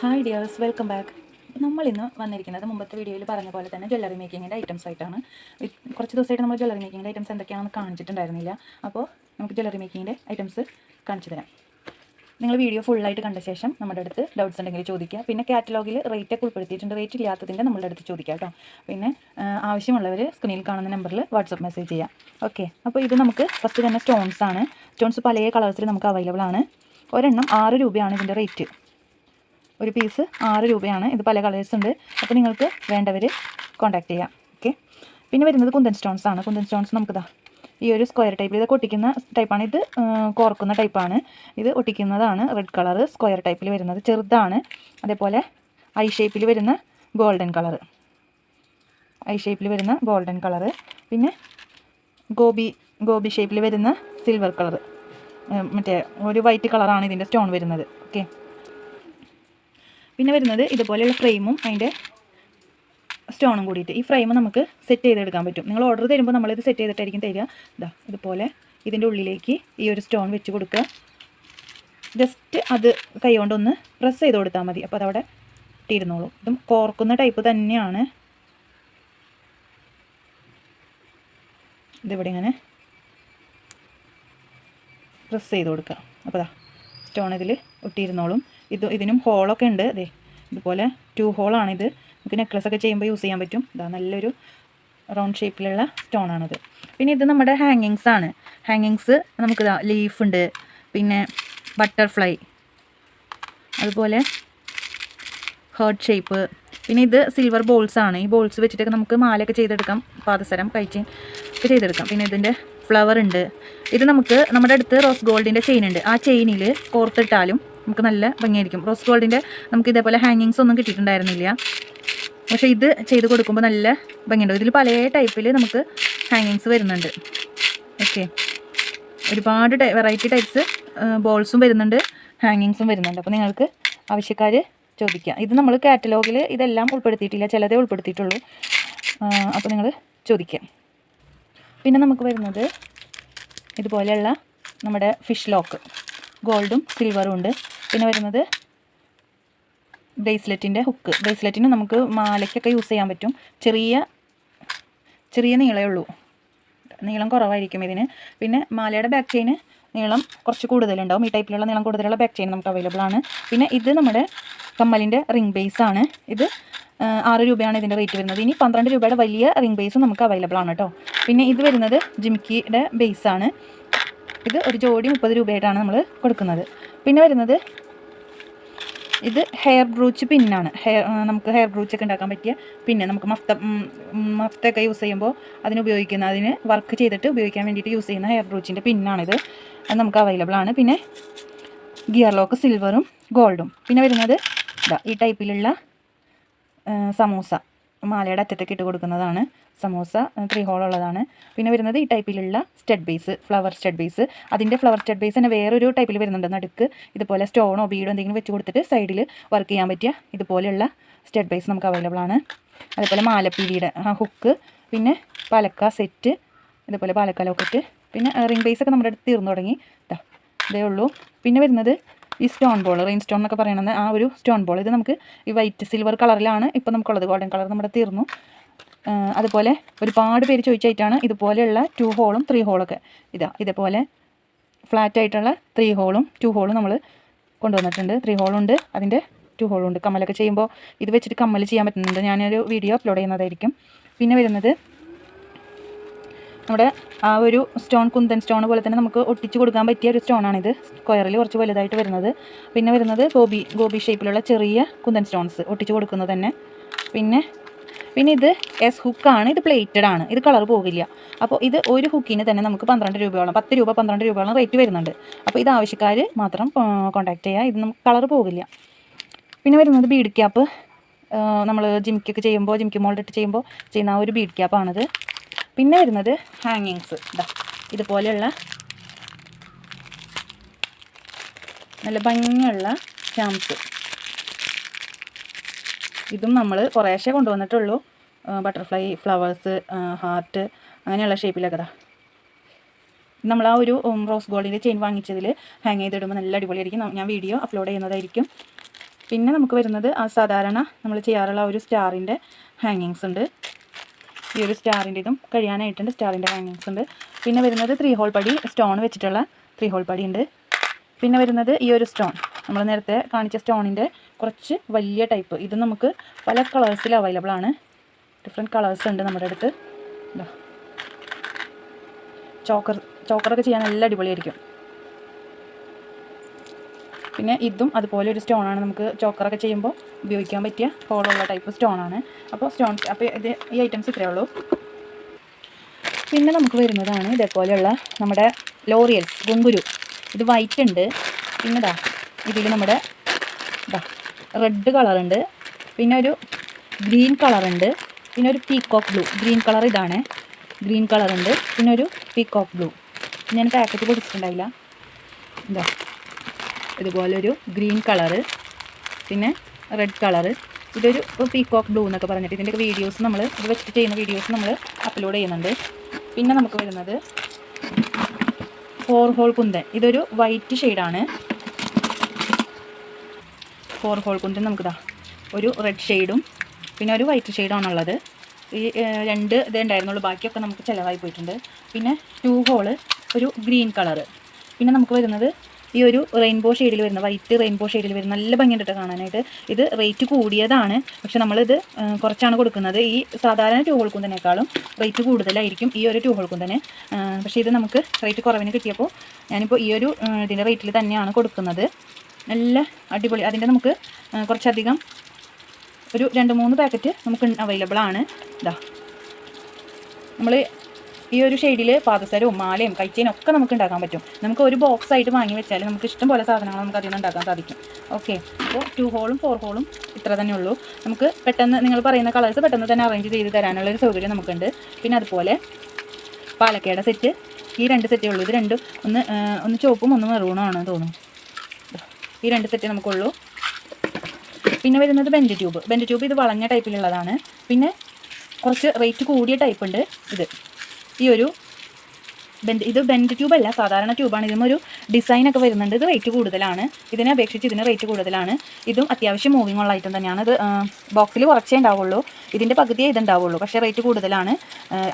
Hi dears welcome back നമ്മളിന്ന് വന്നിരിക്കുന്നത് മുമ്പത്തെ വീഡിയോയിൽ പറഞ്ഞ പോലെ തന്നെ ജ്വല്ലറി മേക്കിങ്ങിന്റെ ഐറ്റംസ് ആയിട്ടാണ്. കുറച്ച് ദിവസമായിട്ട് നമ്മൾ ജ്വല്ലറി മേക്കിങ്ങിന്റെ ഐറ്റംസ് എന്തൊക്കെയാണെന്ന് കാണിച്ചിട്ടുണ്ടായിരുന്നില്ല. അപ്പോൾ നമുക്ക് ജ്വല്ലറി മേക്കിങ്ങിന്റെ ഐറ്റംസ് കാണിച്ചു തരാം. നിങ്ങൾ വീഡിയോ ഫുള്ളായിട്ട് കണ്ട ശേഷം നമ്മുടെ അടുത്ത് ഡൗട്ട്സ് ഉണ്ടെങ്കിൽ ചോദിക്കുക. പിന്നെ കാറ്റലോഗിൽ റേറ്റ് ഒക്കെ ഉൾപ്പെടുത്തിയിട്ടുണ്ട്. റേറ്റ് ഇല്ലാത്തതിന്റെ നമ്മളുടെ അടുത്ത് ചോദിക്കുക കേട്ടോ. പിന്നെ ആവശ്യമുള്ളവർ സ്ക്രീനിൽ കാണുന്ന നമ്പറിൽ വാട്സപ്പ് മെസ്സേജ് ചെയ്യാം. ഓക്കെ അപ്പോൾ ഇത് നമുക്ക് ഫസ്റ്റ് തന്നെ സ്റ്റോൺസ് ആണ്. സ്റ്റോൺസ് പല കളേഴ്സിൽ നമുക്ക് അവൈലബിൾ ആണ്. ഒരെണ്ണം ആറ് രൂപയാണ് ഇതിന്റെ റേറ്റ് ഒരു പീസ് ആറ് രൂപയാണ്. ഇത് പല കളേഴ്സ് ഉണ്ട്. അപ്പോൾ നിങ്ങൾക്ക് വേണ്ടവർ കോൺടാക്ട് ചെയ്യാം. ഓക്കെ പിന്നെ വരുന്നത് കുന്തൻ സ്റ്റോൺസ് ആണ്. കുന്തൻ സ്റ്റോൺസ് നമുക്കിതാ ഈ ഒരു സ്ക്വയർ ടൈപ്പ് ഇതൊക്കെ ഒട്ടിക്കുന്ന ടൈപ്പാണ് ഇത് കോർക്കുന്ന ടൈപ്പാണ് ഇത് ഒട്ടിക്കുന്നതാണ് റെഡ് കളർ സ്ക്വയർ ടൈപ്പിൽ വരുന്നത്. ചെറുതാണ്. അതേപോലെ ഐ ഷേപ്പിൽ വരുന്ന ഗോൾഡൻ കളർ ഐ ഷേപ്പിൽ വരുന്ന ഗോൾഡൻ കളർ പിന്നെ ഗോബി ഗോബി ഷേപ്പിൽ വരുന്ന സിൽവർ കളർ മറ്റേ ഒരു വൈറ്റ് കളറാണ് ഇതിന്റെ സ്റ്റോൺ വരുന്നത്. ഓക്കെ പിന്നെ വരുന്നത് ഇതുപോലെയുള്ള ഫ്രെയിമും അതിന്റെ സ്റ്റോണും കൂടിയിട്ട്. ഈ ഫ്രെയിം നമുക്ക് സെറ്റ് ചെയ്തെടുക്കാൻ പറ്റും. നിങ്ങൾ ഓർഡർ തരുമ്പോൾ നമ്മളിത് സെറ്റ് ചെയ്തിട്ടായിരിക്കും തരിക. ഇതാ ഇതുപോലെ ഇതിന്റെ ഉള്ളിലേക്ക് ഈ ഒരു സ്റ്റോൺ വെച്ച് കൊടുക്കുക. ജസ്റ്റ് അത് കൈ കൊണ്ടൊന്ന് പ്രസ് ചെയ്ത് കൊടുത്താൽ മതി. അപ്പോൾ അതവിടെ ഇട്ടിരുന്നോളൂ. ഇതും കോർക്കുന്ന ടൈപ്പ് തന്നെയാണ്. ഇതിവിടെ ഇങ്ങനെ പ്രസ് ചെയ്ത് കൊടുക്കുക. അപ്പോൾ ദാ സ്റ്റോൺ ഇതിൽ ഒട്ടിയിരുന്നോളും. ഇത് ഇതിനും ഹോളൊക്കെ ഉണ്ട്. അതെ ഇതുപോലെ ടു ഹോളാണിത് നമുക്ക് നെക്ലസ് ഒക്കെ ചെയ്യുമ്പോൾ യൂസ് ചെയ്യാൻ പറ്റും. ഇതാ നല്ലൊരു റൗണ്ട് ഷേപ്പിലുള്ള സ്റ്റോണാണിത് പിന്നെ ഇത് നമ്മുടെ ഹാങ്ങിങ്സ് ആണ്. ഹാങ്ങിങ്സ് നമുക്ക് ലീഫ് ഉണ്ട്. പിന്നെ ബട്ടർഫ്ലൈ അതുപോലെ ഹേർട്ട് ഷേപ്പ് പിന്നെ ഇത് സിൽവർ ബോൾസ് ആണ്. ഈ ബോൾസ് വെച്ചിട്ടൊക്കെ നമുക്ക് മാലയൊക്കെ ചെയ്തെടുക്കാം. പാദസരം കഴിച്ച് ഒക്കെ ചെയ്തെടുക്കാം. പിന്നെ ഇതിന്റെ ഫ്ലവർ ഉണ്ട്. ഇത് നമുക്ക് നമ്മുടെ അടുത്ത് റോസ് ഗോൾഡിന്റെ ചെയിൻ ഉണ്ട്. ആ ചെയിനിൽ കോർത്തിട്ടാലും നമുക്ക് നല്ല ഭംഗിയായിരിക്കും. റോസ് ഗോൾഡിന്റെ നമുക്ക് ഇതേപോലെ ഹാങ്ങിങ്സ് ഒന്നും കിട്ടിയിട്ടുണ്ടായിരുന്നില്ല. പക്ഷേ ഇത് ചെയ്ത് കൊടുക്കുമ്പോൾ നല്ല ഭംഗിയുണ്ട്. ഇതിൽ പല ടൈപ്പിൽ നമുക്ക് ഹാങ്ങിങ്സ് വരുന്നുണ്ട്. ഓക്കെ ഒരുപാട് വെറൈറ്റി ടൈപ്സ് ബോൾസും വരുന്നുണ്ട്. ഹാങ്ങിങ്സും വരുന്നുണ്ട്. അപ്പോൾ നിങ്ങൾക്ക് ആവശ്യക്കാർ ചോദിക്കാം. ഇത് നമ്മൾ കാറ്റലോഗിൽ ഇതെല്ലാം ഉൾപ്പെടുത്തിയിട്ടില്ല. ചിലതേ ഉൾപ്പെടുത്തിയിട്ടുള്ളൂ. അപ്പോൾ നിങ്ങൾ ചോദിക്കാം. പിന്നെ നമുക്ക് വരുന്നത് ഇതുപോലെയുള്ള നമ്മുടെ ഫിഷ് ലോക്ക് ഗോൾഡും സിൽവറും ഉണ്ട്. പിന്നെ വരുന്നത് ബ്രേസ്ലെറ്റിന്റെ ഹുക്ക്. ബ്രേസ്ലെറ്റിന് നമുക്ക് മാലയ്ക്കൊക്കെ യൂസ് ചെയ്യാൻ പറ്റും. ചെറിയ ചെറിയ നീളമേ ഉള്ളൂ. നീളം കുറവായിരിക്കും ഇതിന്. പിന്നെ മാലയുടെ ബാക്ക് ചെയിന് നീളം കുറച്ച് കൂടുതലുണ്ടാവും. ഈ ടൈപ്പിലുള്ള നീളം കൂടുതലുള്ള ബാക്ക് ചെയിൻ നമുക്ക് അവൈലബിൾ ആണ്. പിന്നെ ഇത് നമ്മുടെ കമ്മലിന്റെ റിംഗ് ബേസ് ആണ്. ഇത് ആറ് രൂപയാണ് ഇതിന്റെ റേറ്റ് വരുന്നത്. ഇനി പന്ത്രണ്ട് രൂപയുടെ വലിയ റിംഗ് ബേസ് നമുക്ക് അവൈലബിൾ ആണ് കേട്ടോ പിന്നെ ഇത് വരുന്നത് ജിമിക്കിയുടെ ബേസ് ആണ്. ഇത് ഒരു ജോഡി മുപ്പത് രൂപയായിട്ടാണ് നമ്മൾ കൊടുക്കുന്നത്. പിന്നെ വരുന്നത് ഇത് ഹെയർ ബ്രൂച്ച് പിന്നാണ്. ഹെയർ നമുക്ക് ഹെയർ ബ്രൂച്ച് ഒക്കെ ഉണ്ടാക്കാൻ പറ്റിയ പിന്നെ നമുക്ക് മഫ്ത മഫ്തൊക്കെ യൂസ് ചെയ്യുമ്പോൾ അതിന് ഉപയോഗിക്കുന്ന അതിന് വർക്ക് ചെയ്തിട്ട് ഉപയോഗിക്കാൻ വേണ്ടിയിട്ട് യൂസ് ചെയ്യുന്ന ഹെയർ ബ്രൂച്ചിന്റെ പിന്നാണിത്. അത് നമുക്ക് അവൈലബിൾ ആണ്. പിന്നെ ഗിയർ ലോക്ക് സിൽവറും ഗോൾഡും പിന്നെ വരുന്നത് ഇതാ ഈ ടൈപ്പിലുള്ള സമൂസ. മാലയുടെ അറ്റത്തേക്ക് ഇട്ട് കൊടുക്കുന്നതാണ്. സമൂസ ത്രീ ഹോൾ ഉള്ളതാണ്. പിന്നെ വരുന്നത് ഈ ടൈപ്പിലുള്ള stud base flower stud base അതിന്റെ ഫ്ലവർ സ്റ്റഡ് ബേസ് തന്നെ വേറൊരു ടൈപ്പിൽ വരുന്നുണ്ട്. നടുക്ക് ഇതുപോലെ സ്റ്റോണോ ബീഡോ എന്തെങ്കിലും വെച്ച് കൊടുത്തിട്ട് സൈഡിൽ വർക്ക് ചെയ്യാൻ പറ്റിയ ഇതുപോലെയുള്ള സ്റ്റഡ് ബേസ് നമുക്ക് അവൈലബിൾ ആണ്. അതുപോലെ മാലപ്പീലിയുടെ ആ ഹുക്ക് പിന്നെ പാലക്ക സെറ്റ് ഇതുപോലെ പാലക്ക ലോക്കറ്റ് പിന്നെ റിംഗ് ബേസ് ഒക്കെ നമ്മുടെ അടുത്ത് തീർന്നു തുടങ്ങി. ഇതാ ഇതേ ഉള്ളൂ. പിന്നെ വരുന്നത് ഈ സ്റ്റോൺ ബോൾ റെയിൻ സ്റ്റോൺ എന്നൊക്കെ പറയണത് ആ ഒരു സ്റ്റോൺ ബോൾ ഇത് നമുക്ക് ഈ വൈറ്റ് സിൽവർ കളറിലാണ് ഇപ്പോൾ നമുക്കുള്ളത്. ഗോൾഡൻ കളർ നമ്മുടെ തീർന്നു. അതുപോലെ ഒരുപാട് പേര് ചോദിച്ചായിട്ടാണ് ഇതുപോലെയുള്ള ടു ഹോളും ത്രീ ഹോളൊക്കെ ഇതാ ഇതേപോലെ ഫ്ലാറ്റ് ആയിട്ടുള്ള ത്രീ ഹോളും ടു ഹോളും നമ്മൾ കൊണ്ടുവന്നിട്ടുണ്ട്. ത്രീ ഹോളുണ്ട് അതിന്റെ ടു ഹോളുണ്ട് കമ്മലൊക്കെ ചെയ്യുമ്പോൾ ഇത് വെച്ചിട്ട് കമ്മൽ ചെയ്യാൻ പറ്റുന്നുണ്ട്. ഞാനൊരു വീഡിയോ അപ്ലോഡ് ചെയ്യുന്നതായിരിക്കും. പിന്നെ വരുന്നത് നമ്മുടെ ആ ഒരു സ്റ്റോൺ കുന്തൻ സ്റ്റോൺ പോലെ തന്നെ നമുക്ക് ഒട്ടിച്ച് കൊടുക്കാൻ പറ്റിയ ഒരു സ്റ്റോണാണിത് സ്ക്വയറിൽ കുറച്ച് വലുതായിട്ട് വരുന്നത്. പിന്നെ വരുന്നത് ഗോബി ഗോബി ഷേപ്പിലുള്ള ചെറിയ കുന്തൻ സ്റ്റോൺസ് ഒട്ടിച്ച് കൊടുക്കുന്നത് തന്നെ. പിന്നെ പിന്നെ ഇത് എസ് ഹുക്കാണ് ഇത് പ്ലേറ്റഡ് ആണ് ഇത് കളർ പോകില്ല അപ്പോൾ ഇത് ഒരു ഹുക്കിന് തന്നെ നമുക്ക് പന്ത്രണ്ട് രൂപയോളം പത്ത് രൂപ പന്ത്രണ്ട് രൂപയോളം റേറ്റ് വരുന്നുണ്ട്. അപ്പോൾ ഇത് ആവശ്യക്കാർ മാത്രം കോൺടാക്ട് ചെയ്യുക ഇത് നമുക്ക് കളർ പോകില്ല പിന്നെ വരുന്നത് ബീഡ് ക്യാപ്പ് നമ്മൾ ജിമിക്കൊക്കെ ചെയ്യുമ്പോൾ ജിമിക്ക് മോൾഡിട്ട് ചെയ്യുമ്പോൾ ചെയ്യുന്ന ആ ഒരു ബീഡ് ക്യാപ്പാണിത് പിന്നെ വരുന്നത് ഹാങ്ങിങ്സ് ഇതാ ഇതുപോലെയുള്ള നല്ല ഭംഗിയുള്ള സ്റ്റാമ്പ്സ് ഇതും നമ്മൾ കുറേശ്ശേ കൊണ്ടുവന്നിട്ടുള്ളൂ. ബട്ടർഫ്ലൈ ഫ്ലവേഴ്സ് ഹാർട്ട് അങ്ങനെയുള്ള ഷേപ്പിലൊക്കെ നമ്മൾ ആ ഒരു റോസ് ഗോൾഡിന്റെ ചെയിൻ വാങ്ങിച്ചതിൽ ഹാങ് ചെയ്തിടുമ്പോൾ നല്ല അടിപൊളിയായിരിക്കും. ഞാൻ വീഡിയോ അപ്ലോഡ് ചെയ്യുന്നതായിരിക്കും. പിന്നെ നമുക്ക് വരുന്നത് ആ സാധാരണ നമ്മൾ ചെയ്യാറുള്ള ഒരു സ്റ്റാറിന്റെ ഹാങ്ങിങ്സ് ഉണ്ട്. ഈ ഒരു സ്റ്റാറിന്റെ ഇതും കഴിയാനായിട്ടുണ്ട്. സ്റ്റാറിന്റെ ഹാങ്ങിങ്സ് ഉണ്ട്. പിന്നെ വരുന്നത് ത്രീ ഹോൾ പടി സ്റ്റോൺ വെച്ചിട്ടുള്ള ത്രീ ഹോൾ പടി ഉണ്ട്. പിന്നെ വരുന്നത് ഈ ഒരു സ്റ്റോൺ. നമ്മൾ നേരത്തെ കാണിച്ച സ്റ്റോണിന്റെ കുറച്ച് വലിയ ടൈപ്പ്. ഇത് നമുക്ക് പല കളേഴ്സിൽ അവൈലബിൾ ആണ്. ഡിഫറെന്റ് കളേഴ്സ് ഉണ്ട് നമ്മുടെ അടുത്ത്. ചോക്കർ ചോക്കറൊക്കെ ചെയ്യാൻ നല്ല അടിപൊളിയായിരിക്കും. പിന്നെ ഇതും അതുപോലെ ഒരു സ്റ്റോണാണ് നമുക്ക് ചോക്കറൊക്കെ ചെയ്യുമ്പോൾ ഉപയോഗിക്കാൻ പറ്റിയ ഹോളുള്ള ടൈപ്പ് സ്റ്റോണാണ് അപ്പോൾ സ്റ്റോൺ അപ്പോൾ ഇത് ഈ ഐറ്റംസ് ഇത്രയേ ഉള്ളൂ. പിന്നെ നമുക്ക് വരുന്നതാണ് ഇതേപോലെയുള്ള നമ്മുടെ ലോറിയൽസ് ഗുങ്കുരു ഇത് വൈറ്റ് ഉണ്ട്. പിന്നെ ഇതാ ഇതിൽ നമ്മുടെ ഇതാ റെഡ് കളറുണ്ട് പിന്നെ ഒരു ഗ്രീൻ കളറുണ്ട് പിന്നെ ഒരു പീക്കോക്ക് ബ്ലൂ ഗ്രീൻ കളർ ഇതാണ്. ഗ്രീൻ കളറുണ്ട് പിന്നെ ഒരു പീക്കോക്ക് ബ്ലൂ ഞാൻ പാക്കറ്റ് കൊടുത്തിട്ടുണ്ടായില്ല ഇതാ ഇതുപോലൊരു ഗ്രീൻ കളറ് പിന്നെ റെഡ് കളറ് ഇതൊരു പീക്കോക്ക് ബ്ലൂ എന്നൊക്കെ പറഞ്ഞിട്ട് ഇതിന്റെ വീഡിയോസ് നമ്മൾ ഇത് വെച്ചിട്ട് ചെയ്യുന്ന വീഡിയോസ് നമ്മൾ അപ്ലോഡ് ചെയ്യുന്നുണ്ട്. പിന്നെ നമുക്ക് വരുന്നത് ഫോർ ഹോൾ കുന്തൻ ഇതൊരു വൈറ്റ് ഷെയ്ഡാണ് ഫോർ ഹോൾ കുന്തൻ നമുക്കിതാ. ഒരു റെഡ് ഷെയ്ഡും പിന്നെ ഒരു വൈറ്റ് ഷെയ്ഡാണുള്ളത് ഈ രണ്ട് ഇതേ ഉണ്ടായിരുന്നുള്ളൂ. ബാക്കിയൊക്കെ നമുക്ക് ചിലവായി പോയിട്ടുണ്ട്. പിന്നെ ടു ഹോൾ ഒരു ഗ്രീൻ കളറ് പിന്നെ നമുക്ക് വരുന്നത് ഈ ഒരു റെയിൻബോ ഷെയ്ഡിൽ വരുന്ന വൈറ്റ് റെയിൻബോ ഷെയ്ഡിൽ വരുന്ന നല്ല ഭംഗിയുണ്ട് കാണാനായിട്ട്. ഇത് റേറ്റ് കൂടിയതാണ്. പക്ഷെ നമ്മളിത് കുറച്ചാണ് കൊടുക്കുന്നത്. ഈ സാധാരണ ട്യൂബ് ഹോൾ കുന്തനേക്കാളും റേറ്റ് കൂടുതലായിരിക്കും ഈ ഒരു ട്യൂബ് ഹോൾ കുന്തന്. ആ, പക്ഷേ ഇത് നമുക്ക് റേറ്റ് കുറവിന് കിട്ടിയപ്പോൾ ഞാനിപ്പോൾ ഈ ഒരു ഇതിന്റെ റേറ്റിൽ തന്നെയാണ് കൊടുക്കുന്നത്. നല്ല അടിപൊളി. അതിന്റെ നമുക്ക് കുറച്ചധികം ഒരു രണ്ട് മൂന്ന് പാക്കറ്റ് നമുക്ക് അവൈലബിൾ ആണ്. ഇതാ നമ്മൾ ഈ ഒരു ഷെയ്ഡിൽ പാദസരവും മാലയും കൈച്ചേനും ഒക്കെ നമുക്ക് ഉണ്ടാക്കാൻ പറ്റും. നമുക്ക് ഒരു ബോക്സ് ആയിട്ട് വാങ്ങി വെച്ചാൽ നമുക്ക് ഇഷ്ടം പോലെ സാധനങ്ങൾ നമുക്ക് അതിൽ നിന്ന് ഉണ്ടാക്കാൻ സാധിക്കും. ഓക്കെ അപ്പോൾ ടു ഹോളും ഫോർ ഹോളും ഇത്ര തന്നെ ഉള്ളൂ. നമുക്ക് പെട്ടെന്ന് നിങ്ങൾ പറയുന്ന കളേഴ്സ് പെട്ടെന്ന് തന്നെ അറേഞ്ച് ചെയ്ത് തരാനുള്ള ഒരു സൗകര്യം നമുക്കുണ്ട്. പിന്നെ അതുപോലെ പാലക്കയുടെ സെറ്റ് ഈ രണ്ട് സെറ്റേ ഉള്ളൂ. ഇത് രണ്ടും ഒന്ന് ഒന്ന് ചുവപ്പും ഒന്ന് മെറൂണും ആണ് തോന്നുന്നു. ഈ രണ്ട് സെറ്റേ നമുക്കുള്ളൂ. പിന്നെ വരുന്നത് ബെൻഡ് ട്യൂബ് ബെൻഡ് ട്യൂബ് ഇത് വളഞ്ഞ ടൈപ്പിലുള്ളതാണ് പിന്നെ കുറച്ച് റേറ്റ് കൂടിയ ടൈപ്പ് ഉണ്ട് ഇത്. ഈ ഒരു ബെൻഡ് ഇത് ബെൻഡ് ട്യൂബല്ല സാധാരണ ട്യൂബാണ് ഇതിനും ഒരു ഡിസൈൻ ഒക്കെ വരുന്നുണ്ട്. ഇത് റേറ്റ് കൂടുതലാണ്. ഇതിനെ അപേക്ഷിച്ച് ഇതിന് റേറ്റ് കൂടുതലാണ്. ഇതും അത്യാവശ്യം മൂവിങ് ഉള്ള ഐറ്റം തന്നെയാണ്. ഇത് ബോക്സിൽ കുറച്ചേ ഉണ്ടാവുള്ളൂ. ഇതിന്റെ പകുതിയേ ഇതുണ്ടാവുള്ളൂ. പക്ഷേ റേറ്റ് കൂടുതലാണ്.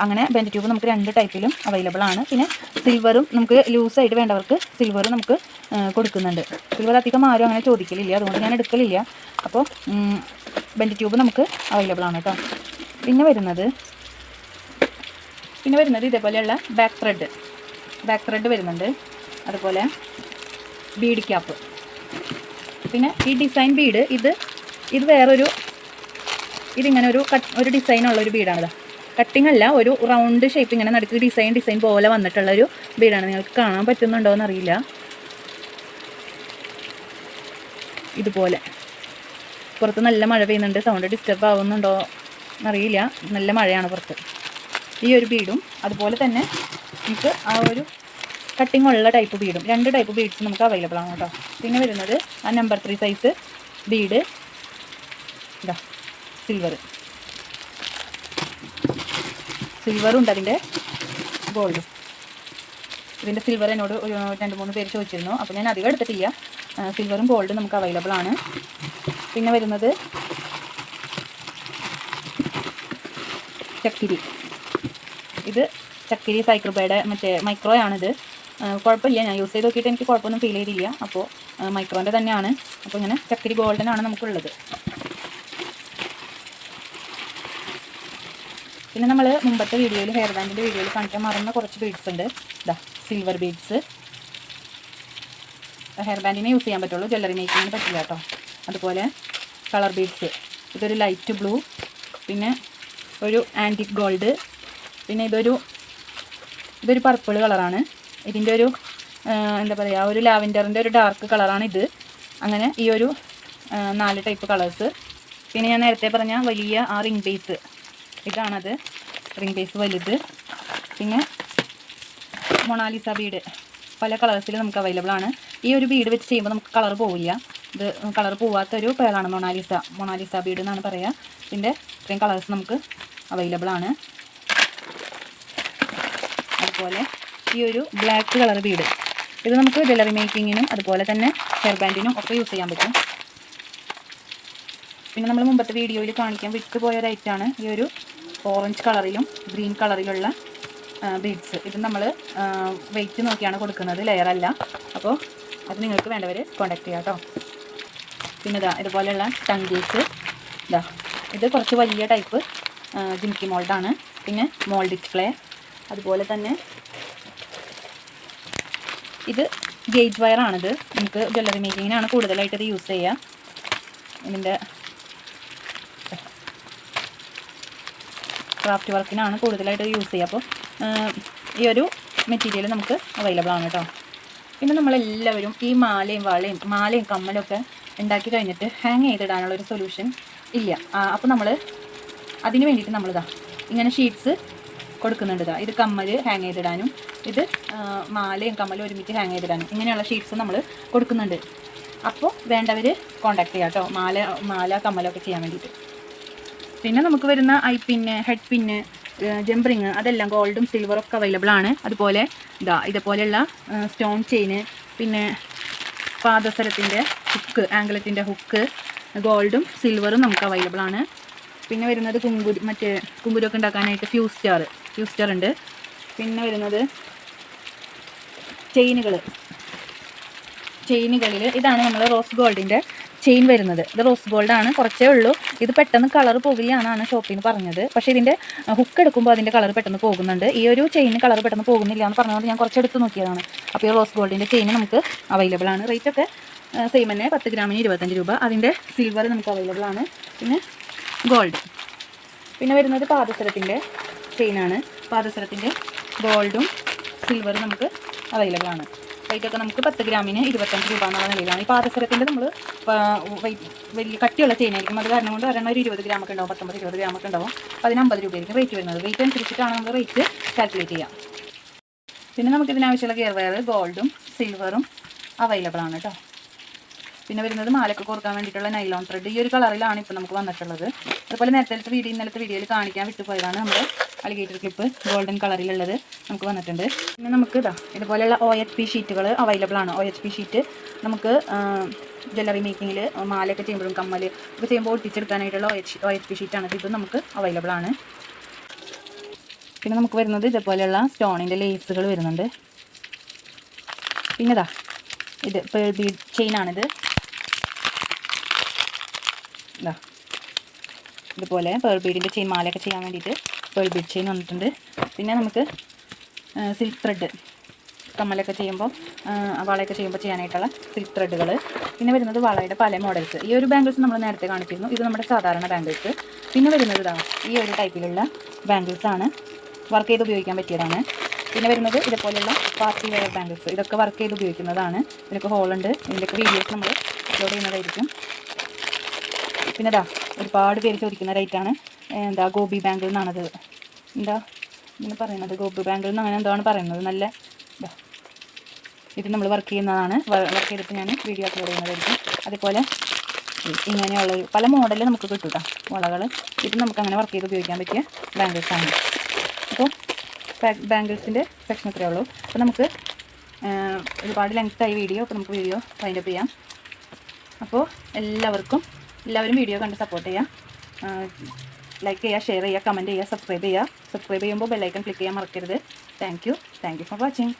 അങ്ങനെ ബെൻഡ് ട്യൂബ് നമുക്ക് രണ്ട് ടൈപ്പിലും അവൈലബിൾ ആണ്. പിന്നെ സിൽവറും നമുക്ക് ലൂസായിട്ട് വേണ്ടവർക്ക് സിൽവർ നമുക്ക് കൊടുക്കുന്നുണ്ട്. സിൽവർ അധികം ആരും അങ്ങനെ ചോദിക്കലില്ല. അതുകൊണ്ട് ഞാൻ എടുക്കലില്ല. അപ്പോൾ ബെൻഡ് ട്യൂബ് നമുക്ക് അവൈലബിൾ ആണ് കേട്ടോ. പിന്നെ വരുന്നത് പിന്നെ വരുന്നത് ഇതേപോലെയുള്ള ബാക്ക് ത്രെഡ് ബാക്ക് ത്രെഡ് വരുന്നുണ്ട്. അതുപോലെ ബീഡ് ക്യാപ്പ് പിന്നെ ഈ ഡിസൈൻ ബീഡ് ഇത് ഇത് വേറൊരു ഇതിങ്ങനെ ഒരു കട്ട് ഒരു ഡിസൈനുള്ള ഒരു ബീഡാണിത് കട്ടിംഗ് അല്ല ഒരു റൗണ്ട് ഷേപ്പ് ഇങ്ങനെ നടുക്ക് ഡിസൈൻ ഡിസൈൻ പോലെ വന്നിട്ടുള്ള ഒരു ബീഡാണ് നിങ്ങൾക്ക് കാണാൻ പറ്റുന്നുണ്ടോ എന്നറിയില്ല. ഇതുപോലെ. പുറത്ത് നല്ല മഴ പെയ്യുന്നുണ്ട്. സൗണ്ട് ഡിസ്റ്റർബ് ആവുന്നുണ്ടോ എന്നറിയില്ല. നല്ല മഴയാണ് പുറത്ത്. ഈ ഒരു ബീഡും അതുപോലെ തന്നെ നമുക്ക് ആ ഒരു കട്ടിംഗ് ഉള്ള ടൈപ്പ് ബീഡും രണ്ട് ടൈപ്പ് ബീഡ്സ് നമുക്ക് അവൈലബിൾ ആണ് കേട്ടോ. പിന്നെ വരുന്നത് ആ നമ്പർ ത്രീ സൈസ് ബീഡ് ഇതാ സിൽവർ സിൽവറും ഉണ്ട് അതിന്റെ ഗോൾഡ് ഇതിന്റെ സിൽവർ എന്നോട് ഒരു രണ്ട് മൂന്ന് പേര് ചോദിച്ചിരുന്നു. അപ്പോൾ ഞാൻ അധികം എടുത്തിട്ടില്ല. സിൽവറും ഗോൾഡും നമുക്ക് അവൈലബിൾ ആണ്. പിന്നെ വരുന്നത് ചക്കിരി. ഇത് ചക്കിരി സൈക്രോബയുടെ മറ്റേ മൈക്രോ ആണിത് ആ, കുഴപ്പമില്ല. ഞാൻ യൂസ് ചെയ്ത് നോക്കിയിട്ട് എനിക്ക് കുഴപ്പമൊന്നും ഫീൽ ചെയ്തില്ല. അപ്പോൾ മൈക്രോന്റെ തന്നെയാണ്. അപ്പോൾ ഇങ്ങനെ ചക്കിരി ഗോൾഡൻ ആണ് നമുക്കുള്ളത്. പിന്നെ നമ്മൾ മുമ്പത്തെ വീഡിയോയിൽ ഹെയർ ബാൻഡിന്റെ വീഡിയോയിൽ കാണിക്കാൻ മറന്ന കുറച്ച് ബീഡ്സ് ഉണ്ട്. ഇതാ സിൽവർ ബീഡ്സ് ഹെയർ ബാൻഡിനെ യൂസ് ചെയ്യാൻ പറ്റുള്ളൂ. ജ്വല്ലറി മേക്കിങ്ങിന് പറ്റില്ല കേട്ടോ. അതുപോലെ കളർ ബീഡ്സ് ഇതൊരു ലൈറ്റ് ബ്ലൂ പിന്നെ ഒരു ആന്റിക് ഗോൾഡ് പിന്നെ ഇതൊരു ഇതൊരു പർപ്പിൾ കളറാണ് ഇതിന്റെ ഒരു എന്താ പറയുക ഒരു ലാവൻഡറിന്റെ ഒരു ഡാർക്ക് കളറാണ് ഇത്. അങ്ങനെ ഈ ഒരു നാല് ടൈപ്പ് കളേഴ്സ് പിന്നെ ഞാൻ നേരത്തെ പറഞ്ഞ വലിയ ആ റിംഗ് പേസ് ഇതാണത്. റിംഗ് പേസ് വലുത്. പിന്നെ മൊണാലിസ ബീഡ് പല കളേഴ്സിൽ നമുക്ക് അവൈലബിൾ ആണ്. ഈ ഒരു ബീഡ് വെച്ച് ചെയ്യുമ്പോൾ നമുക്ക് കളർ പോവില്ല. ഇത് കളർ പോവാത്തൊരു പേരാണ് മൊണാലിസ മൊണാലിസ ബീഡ് എന്നാണ് പറയുക ഇതിന്റെ ഇത്രയും കളേഴ്സ് നമുക്ക് അവൈലബിൾ ആണ്. അതുപോലെ ഈ ഒരു ബ്ലാക്ക് കളർ ബീഡ് ഇത് നമുക്ക് ജ്വല്ലറി മേക്കിങ്ങിനും അതുപോലെ തന്നെ ഹെയർ ബാൻഡിനും ഒക്കെ യൂസ് ചെയ്യാൻ പറ്റും. പിന്നെ നമ്മൾ മുമ്പത്തെ വീഡിയോയിൽ കാണിക്കാൻ വിട്ടുപോയ ഒരു ഐറ്റാണ് ഈ ഒരു ഓറഞ്ച് കളറിലും ഗ്രീൻ കളറിലുള്ള ബീഡ്സ് ഇത് നമ്മൾ വെയിറ്റ് നോക്കിയാണ് കൊടുക്കുന്നത്. ലെയർ അല്ല. അപ്പോൾ അത് നിങ്ങൾക്ക് വേണ്ടവർ കോൺടാക്ട് ചെയ്യാം കേട്ടോ പിന്നെ ഇതാ ഇതുപോലെയുള്ള ടങ്കീസ് ഇതാ ഇത് കുറച്ച് വലിയ ടൈപ്പ് ജിംക്കി മോൾഡാണ് പിന്നെ മോൾഡ് ഡിസ്പ്ലേ അതുപോലെ തന്നെ ഇത് ഗേജ് വയറാണിത്. നമുക്ക് ജ്വല്ലറി മേക്കിങ്ങിനാണ് കൂടുതലായിട്ട് ഇത് യൂസ് ചെയ്യുക ഇതിന്റെ ക്രാഫ്റ്റ് വർക്കിനാണ് കൂടുതലായിട്ട് യൂസ് ചെയ്യുക അപ്പോൾ ഈ ഒരു മെറ്റീരിയൽ നമുക്ക് അവൈലബിൾ ആണ് കേട്ടോ പിന്നെ നമ്മളെല്ലാവരും ഈ മാലയും വളയും മാലയും കമ്മലൊക്കെ ഉണ്ടാക്കി കഴിഞ്ഞിട്ട് ഹാങ് ചെയ്തിടാനുള്ള ഒരു സൊല്യൂഷൻ ഇല്ല. അപ്പോൾ നമ്മൾ അതിന് വേണ്ടിയിട്ട് നമ്മളിതാ ഇങ്ങനെ ഷീറ്റ്സ് കൊടുക്കുന്നുണ്ട് ഇത്. കമ്മൽ ഹാങ് ചെയ്തിടാനും. ഇത് മാലയും കമ്മലും ഒരുമിച്ച് ഹാങ് ചെയ്തിടാനും. ഇങ്ങനെയുള്ള ഷീറ്റ്സ് നമ്മൾ കൊടുക്കുന്നുണ്ട്. അപ്പോൾ വേണ്ടവർ കോൺടാക്ട് ചെയ്യാം കേട്ടോ. മാല മാല കമ്മലൊക്കെ ചെയ്യാൻ വേണ്ടിയിട്ട്. പിന്നെ നമുക്ക് വരുന്ന eye pin head pin jump ring അതെല്ലാം ഗോൾഡും സിൽവറും ഒക്കെ അവൈലബിൾ ആണ്. അതുപോലെ ഇതാ ഇതുപോലെയുള്ള സ്റ്റോൺ ചെയിന് പിന്നെ പാദസരത്തിന്റെ ഹുക്ക് ആംഗലത്തിന്റെ ഹുക്ക് ഗോൾഡും സിൽവറും നമുക്ക് അവൈലബിൾ ആണ്. പിന്നെ വരുന്നത് കുങ്കുരു മറ്റേ കുങ്കുരൊക്കെ ഉണ്ടാക്കാനായിട്ട് ഫ്യൂസ് സ്റ്റാർ ഫ്യൂസ് സ്റ്റാർ ഉണ്ട്. പിന്നെ വരുന്നത് ചെയിനുകൾ ചെയിനുകളിൽ ഇതാണ് നമ്മൾ റോസ് ഗോൾഡിന്റെ ചെയിൻ വരുന്നത്. ഇത് റോസ് ഗോൾഡാണ് കുറച്ചേ ഉള്ളൂ. ഇത് പെട്ടെന്ന് കളർ പോകില്ല എന്നാണ് ഷോപ്പിൽ നിന്ന് പറഞ്ഞത്. പക്ഷേ ഇതിന്റെ ഹുക്ക് എടുക്കുമ്പോൾ അതിന്റെ കളർ പെട്ടെന്ന് പോകുന്നുണ്ട്. ഈ ഒരു ചെയിന് കളർ പെട്ടെന്ന് പോകുന്നില്ല എന്ന് പറഞ്ഞുകൊണ്ട് ഞാൻ കുറച്ച് എടുത്ത് നോക്കിയതാണ്. അപ്പോൾ ഈ റോസ് ഗോൾഡിന്റെ ചെയിൻ നമുക്ക് അവൈലബിൾ ആണ്. റേറ്റൊക്കെ സെയിം തന്നെ. പത്ത് ഗ്രാമിന് ഇരുപത്തഞ്ച് രൂപ. അതിന്റെ സിൽവർ നമുക്ക് അവൈലബിൾ ആണ്. പിന്നെ ഗോൾഡ് പിന്നെ വരുന്നത് പാദസരത്തിന്റെ ചെയിനാണ് പാദസരത്തിന്റെ ഗോൾഡും സിൽവറും നമുക്ക് അവൈലബിൾ ആണ്. റേറ്റ് ഒക്കെ നമുക്ക് പത്ത് ഗ്രാമിന് ഇരുപത്തഞ്ച് രൂപ എന്നുള്ള നിലയിലാണ്. ഈ പാദസരത്തിന്റെ നമ്മൾ വലിയ കട്ടിയുള്ള ചെയിനായിരിക്കും അത് കാരണം കൊണ്ട് ഒരെണ്ണം ഒരു ഇരുപത് ഗ്രാമൊക്കെ ഉണ്ടാവും പത്തൊമ്പത് ഇരുപത് ഗ്രാമൊക്കെ ഉണ്ടാവും. അതിന് അമ്പത് രൂപയായിരിക്കും റേറ്റ് വരുന്നത്. വെയിറ്റ് അനുസരിച്ചിട്ടാണ് നമ്മൾ റേറ്റ് കാൽക്കുലേറ്റ് ചെയ്യാം. പിന്നെ നമുക്ക് ഇതിനാവശ്യമുള്ള ഗിയർ വയർ ഗോൾഡും സിൽവറും അവൈലബിൾ ആണ് കേട്ടോ പിന്നെ വരുന്നത് മാലൊക്കെ കൊടുക്കാൻ വേണ്ടിയിട്ടുള്ള നൈലോൺ ത്രെഡ് ഈ ഒരു കളറിലാണ് ഇപ്പോൾ നമുക്ക് വന്നിട്ടുള്ളത്. അതുപോലെ നേരത്തെ വീഡിയോ ഇന്നലത്തെ വീഡിയോയിൽ കാണിക്കാൻ വിട്ടുപോയതാണ് നമ്മുടെ അലിഗേറ്റർ ക്ലിപ്പ് ഗോൾഡൻ കളറിലുള്ളത് നമുക്ക് വന്നിട്ടുണ്ട്. പിന്നെ നമുക്ക് ഇതാ ഇതുപോലെയുള്ള ഒ എച്ച് പി ഷീറ്റുകൾ അവൈലബിൾ ആണ്. ഒ എച്ച് പി ഷീറ്റ് നമുക്ക് ജ്വല്ലറി മേക്കിങ്ങിൽ മാലയൊക്കെ ചെയ്യുമ്പോഴും കമ്മൽ ഒക്കെ ചെയ്യുമ്പോൾ ഒട്ടിച്ചെടുക്കാനായിട്ടുള്ള O H O H P ഷീറ്റാണ് ഇത് നമുക്ക് അവൈലബിൾ ആണ്. പിന്നെ നമുക്ക് വരുന്നത് ഇതുപോലെയുള്ള സ്റ്റോണിന്റെ ലേസുകൾ വരുന്നുണ്ട്. പിന്നെ ഇതാ ഇത് പേൾ ബീഡ് ചെയിനാണിത് ഇതാ ഇതുപോലെ പേൾ ബീഡിന്റെ ചെയിൻ മാലയൊക്കെ ചെയ്യാൻ വേണ്ടിയിട്ട് പേൾ ബീഡ് ചെയിൻ വന്നിട്ടുണ്ട്. പിന്നെ നമുക്ക് സിൽക്ക് ത്രെഡ് കമ്മലൊക്കെ ചെയ്യുമ്പോൾ വളയൊക്കെ ചെയ്യുമ്പോൾ ചെയ്യാനായിട്ടുള്ള സിൽക്ക് ത്രെഡുകൾ പിന്നെ വരുന്നത് വളയുടെ പല മോഡൽസ് ഈ ഒരു ബാംഗിൾസ് നമ്മൾ നേരത്തെ കാണിച്ചിരുന്നു. ഇത് നമ്മുടെ സാധാരണ ബാംഗിൾസ് പിന്നെ വരുന്നത് ഇതാണ് ഈ ഒരു ടൈപ്പിലുള്ള ബാംഗിൾസ് ആണ്. വർക്ക് ചെയ്ത് ഉപയോഗിക്കാൻ പറ്റിയതാണ്. പിന്നെ വരുന്നത് ഇതുപോലെയുള്ള പാർട്ടി വെയർ ബാംഗിൾസ് ഇതൊക്കെ വർക്ക് ചെയ്ത് ഉപയോഗിക്കുന്നതാണ്. ഇതിനൊക്കെ ഹോളുണ്ട് ഇതിന്റെയൊക്കെ വീഡിയോസ് നമ്മൾ അപ്ലോഡ് ചെയ്യുന്നതായിരിക്കും. പിന്നെ ഇതാ ഒരുപാട് പേര് ചോദിക്കുന്ന റേറ്റാണ് എന്താ ഗോപി ബാങ്കിൽ എന്നാണത് എന്താ ഇങ്ങനെ പറയുന്നത്? ഗോപി ബാങ്കിൽ എന്ന് അങ്ങനെ എന്താണ് പറയുന്നത്? നല്ല ഇതാ ഇത് നമ്മൾ വർക്ക് ചെയ്യുന്നതാണ്. വർക്ക് ചെയ്തിട്ട് ഞാൻ വീഡിയോ അപ്ലോഡ് ചെയ്യുന്നതായിരിക്കും. അതുപോലെ ഇങ്ങനെയുള്ള പല മോഡലിൽ നമുക്ക് കിട്ടും വളകൾ ഇത് നമുക്ക് അങ്ങനെ വർക്ക് ചെയ്ത് ഉപയോഗിക്കാൻ പറ്റിയ ബാങ്കിൾസാണ് അപ്പോൾ ബാങ്കിൾസിന്റെ സെക്ഷൻ ഇത്രയേ ഉള്ളൂ. അപ്പോൾ നമുക്ക് ഒരുപാട് ലെങ്ത്തായി വീഡിയോ അപ്പോൾ നമുക്ക് വീഡിയോ ഫൈൻഡപ്പ് ചെയ്യാം. അപ്പോൾ എല്ലാവർക്കും എല്ലാവരും വീഡിയോ കണ്ട് സപ്പോർട്ട് ചെയ്യാം. ലൈക്ക് ചെയ്യുക ഷെയർ ചെയ്യുക കമന്റ് ചെയ്യുക സബ്സ്ക്രൈബ് ചെയ്യുക സബ്സ്ക്രൈബ് ചെയ്യുമ്പോൾ ബെല്ലൈക്കൺ ക്ലിക്ക് ചെയ്യാൻ മറക്കരുത്. Thank you thank you for watching